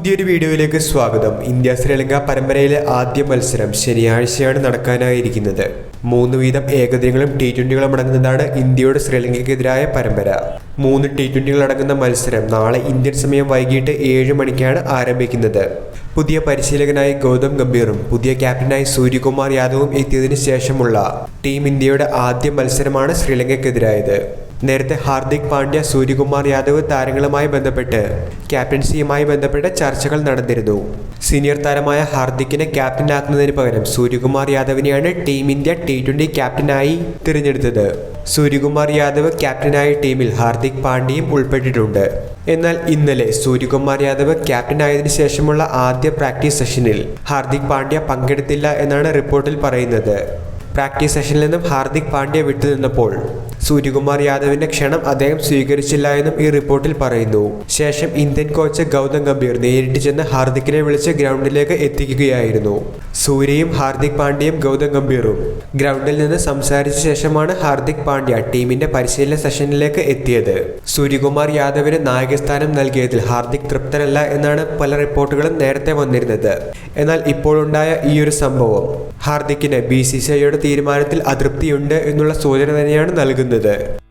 പുതിയൊരു വീഡിയോയിലേക്ക് സ്വാഗതം. ഇന്ത്യ ശ്രീലങ്ക പരമ്പരയിലെ ആദ്യ മത്സരം ശനിയാഴ്ചയാണ് നടക്കാനായിരിക്കുന്നത്. മൂന്ന് വീതം ഏകദിനങ്ങളും ടി ട്വന്റികളും അടങ്ങുന്നതാണ് ഇന്ത്യയുടെ ശ്രീലങ്കയ്ക്കെതിരായ പരമ്പര. മൂന്ന് ടി ട്വന്റികൾ അടങ്ങുന്ന മത്സരം നാളെ ഇന്ത്യൻ സമയം വൈകിട്ട് ഏഴ് മണിക്കാണ് ആരംഭിക്കുന്നത്. പുതിയ പരിശീലകനായി ഗൗതം ഗംഭീറും പുതിയ ക്യാപ്റ്റനായി സൂര്യകുമാർ യാദവും എത്തിയതിനു ശേഷമുള്ള ടീം ഇന്ത്യയുടെ ആദ്യ മത്സരമാണ് ശ്രീലങ്കയ്ക്കെതിരായത്. നേരത്തെ ഹാർദിക് പാണ്ഡ്യ സൂര്യകുമാർ യാദവ് താരങ്ങളുമായി ബന്ധപ്പെട്ട് ക്യാപ്റ്റൻസിയുമായി ബന്ധപ്പെട്ട ചർച്ചകൾ നടന്നിരുന്നു. സീനിയർ താരമായ ഹാർദിക്കിനെ ക്യാപ്റ്റനാക്കുന്നതിന് പകരം സൂര്യകുമാർ യാദവിനെയാണ് ടീം ഇന്ത്യ ടി ട്വന്റി ക്യാപ്റ്റനായി തിരഞ്ഞെടുത്തത്. സൂര്യകുമാർ യാദവ് ക്യാപ്റ്റനായ ടീമിൽ ഹാർദിക് പാണ്ഡ്യയും ഉൾപ്പെട്ടിട്ടുണ്ട്. എന്നാൽ ഇന്നലെ സൂര്യകുമാർ യാദവ് ക്യാപ്റ്റനായതിനു ശേഷമുള്ള ആദ്യ പ്രാക്ടീസ് സെഷനിൽ ഹാർദിക് പാണ്ഡ്യ പങ്കെടുത്തില്ല എന്നാണ് റിപ്പോർട്ടിൽ പറയുന്നത്. പ്രാക്ടീസ് സെഷനിൽ നിന്നും ഹാർദിക് പാണ്ഡ്യ വിട്ടുനിന്നപ്പോൾ സൂര്യകുമാർ യാദവിന്റെ ക്ഷണം അദ്ദേഹം സ്വീകരിച്ചില്ല എന്നും ഈ റിപ്പോർട്ടിൽ പറയുന്നു. ശേഷം ഇന്ത്യൻ കോച്ച് ഗൗതം ഗംഭീർ നേരിട്ട് ചെന്ന് ഹാർദിക്കിനെ വിളിച്ച് ഗ്രൗണ്ടിലേക്ക് എത്തിക്കുകയായിരുന്നു. സൂര്യയും ഹാർദിക് പാണ്ഡ്യയും ഗൗതം ഗംഭീറും. ഗ്രൗണ്ടിൽ നിന്ന് സംസാരിച്ച ശേഷമാണ് ഹാർദിക് പാണ്ഡ്യ ടീമിന്റെ പരിശീലന സെഷനിലേക്ക് എത്തിയത്. സൂര്യകുമാർ യാദവിന് നായകസ്ഥാനം നൽകിയതിൽ ഹാർദിക് തൃപ്തനല്ല എന്നാണ് പല റിപ്പോർട്ടുകളും നേരത്തെ വന്നിരുന്നത്. എന്നാൽ ഇപ്പോഴുണ്ടായ ഈ ഒരു സംഭവം ഹാർദിക്കിന് ബി സി സി ഐയുടെ തീരുമാനത്തിൽ അതൃപ്തിയുണ്ട് എന്നുള്ള സൂചന തന്നെയാണ് നൽകുന്നത്. the day.